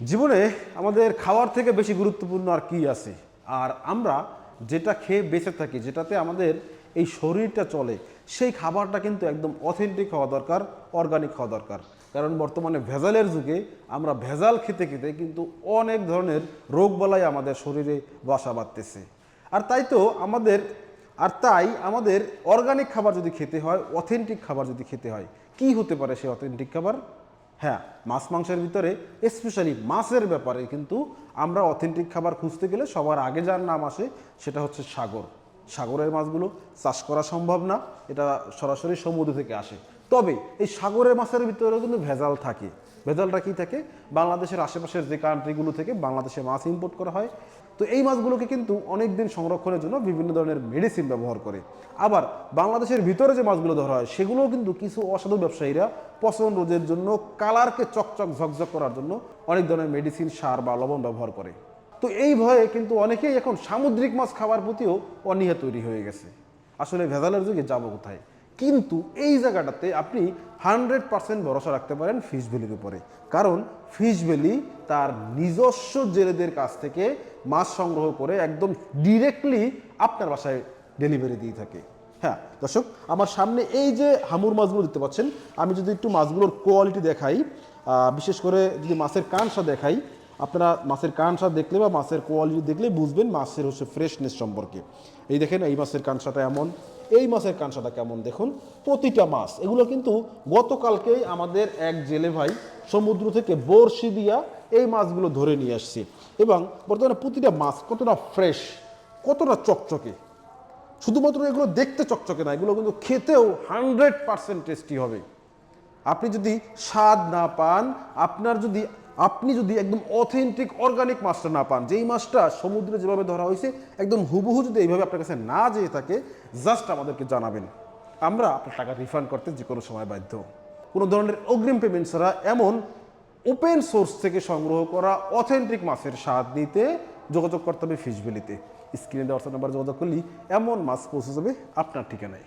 জীবনে আমাদের খাওয়ার থেকে বেশি গুরুত্বপূর্ণ আর কি আছে? আর আমরা যেটা খেয়ে বেঁচে থাকি, যেটাতে আমাদের এই শরীরটা চলে, সেই খাবারটা কিন্তু একদম অথেন্টিক হওয়া দরকার অর্গানিক হওয়া দরকার। কারণ বর্তমানে ভেজালের যুগে আমরা ভেজাল খেতে খেতে কিন্তু অনেক ধরনের রোগবালাই আমাদের শরীরে বাসা বাঁধতেছে। আর তাই তো আমাদের, আর তাই আমাদের অর্গানিক খাবার যদি খেতে হয় অথেন্টিক খাবার যদি খেতে হয়, কি হতে পারে সেই অথেন্টিক খাবার? হ্যাঁ মাছ মাংসের ভিতরে স্পেশালি মাছের ব্যাপারে কিন্তু আমরা অথেন্টিক খাবার খুঁজতে গেলে সবার আগে যার নাম আসে, সেটা হচ্ছে সাগর। সাগরের মাছগুলো চাষ করা সম্ভব না, এটা সরাসরি সমুদ্র থেকে আসে। তবে এই সাগরের মাছের ভিতরেও কিন্তু ভেজাল থাকে। ভেজালটা কি থাকে? বাংলাদেশের আশেপাশের যে কান্ট্রিগুলো থেকে বাংলাদেশে মাছ ইম্পোর্ট করা হয়, তো এই মাছগুলোকে কিন্তু অনেক দিন সংরক্ষণের জন্য বিভিন্ন ধরনের মেডিসিন ব্যবহার করে। আবার বাংলাদেশের ভিতরে যে মাছগুলো ধরা হয়, সেগুলোও কিন্তু কিছু অসাধু ব্যবসায়ীরা পচন রোধের জন্য কালারকে চকচক ঝকঝক করার জন্য অনেক ধরনের মেডিসিন সার বা লবণ ব্যবহার করে। তো এই ভয়ে কিন্তু অনেকেই এখন সামুদ্রিক মাছ খাওয়ার প্রতিও অনীহা তৈরি হয়ে গেছে। আসলে ভেজালের যুগে যাব কোথায়? কিন্তু এই জায়গাটাতে আপনি হান্ড্রেড পার্সেন্ট ভরসা রাখতে পারেন ফিশ ভ্যালির উপরে। কারণ ফিশ ভ্যালি তার নিজস্ব জেলেদের কাছ থেকে মাছ সংগ্রহ করে একদম ডিরেক্টলি আপনার বাসায় ডেলিভারি দিয়ে থাকে। হ্যাঁ দর্শক, আমার সামনে এই যে হামুর মাছগুলো দেখতে পাচ্ছেন, আমি যদি একটু মাছগুলোর কোয়ালিটি দেখাই বিশেষ করে যদি মাছের কানসা দেখাই আপনারা মাছের কানসা দেখলে বা মাছের কোয়ালিটি দেখলে বুঝবেন মাছের হচ্ছে ফ্রেশনেস সম্পর্কে। এই দেখেন, এই মাছের কানসাটা এমন, এই মাছের কানসাটা কেমন দেখুন। প্রতিটা মাছ, এগুলো কিন্তু গতকালকেই আমাদের এক জেলে ভাই সমুদ্র থেকে বড়শি দিয়া এই মাছগুলো ধরে নিয়ে আসছে। এবং বর্তমানে প্রতিটা মাছ কতটা ফ্রেশ কতটা চকচকে। শুধুমাত্র এগুলো দেখতে চকচকে না, এগুলো কিন্তু খেতেও হান্ড্রেড পার্সেন্ট টেস্টি হবে। আপনি যদি স্বাদ না পান, আপনার যদি আপনি যদি একদম অথেন্টিক অর্গানিক মাছটা না পান, যেই মাছটা সমুদ্রে যেভাবে ধরা হয়েছে, একদম হুবহু যদি এইভাবে আপনার কাছে না যেয়ে থাকে জাস্ট আমাদেরকে জানাবেন। আমরা আপনার টাকা রিফান্ড করতে যে কোনো সময় বাধ্য। কোনো ধরনের অগ্রিম পেমেন্ট ছাড়া এমন ওপেন সোর্স থেকে সংগ্রহ করা অথেন্টিক মাছের স্বাদ নিতে যোগাযোগ করতে হবে ফিশবেলিতে স্ক্রিনে দেওয়ার নাম্বার যোগাযোগ করলেই এমন মাছ পৌঁছে যাবে আপনার ঠিকানায়।